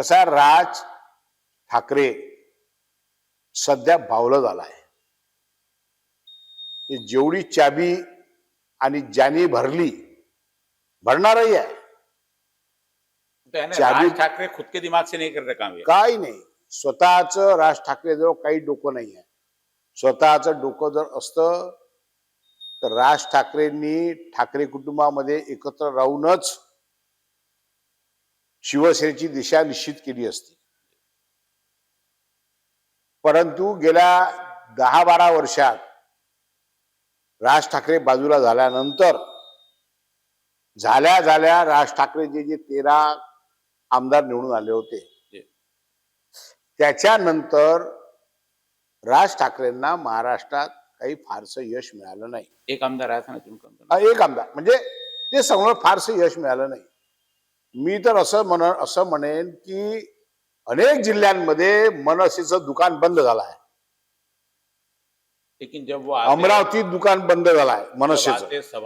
कसा राज ठाकरे सध्या भावलं झाला आहे. जेवढी चाबी आणि ज्याने भरली भरणारही आहे. है चाबी- राज ठाकरे खुद के दिमाग से नहीं कर रहे काम काय नाही. स्वतःच राज ठाकरेजवळ काही डोकं नाही आहे. स्वतःचं डोकं जर असतं तर राज ठाकरेंनी ठाकरे कुटुंबामध्ये एकत्र राहूनच शिवसेनेची दिशा निश्चित केली असती. परंतु गेल्या दहा बारा वर्षात राज ठाकरे बाजूला झाल्यानंतर झाल्या झाल्या राज ठाकरेचे जे तेरा आमदार निवडून आले होते त्याच्यानंतर राज ठाकरेंना महाराष्ट्रात काही फारसं यश मिळालं नाही. एक आमदार था ना एक आमदार. म्हणजे ते समोर फारसं यश मिळालं नाही. मी तर असं म्हण असं म्हणेन की अनेक जिल्ह्यांमध्ये मनसेचं दुकान बंद झालं आहे. लेकिन जब वो आते- अमरावतीत दुकान बंद झालं आहे जब मनसेचं. आते सभा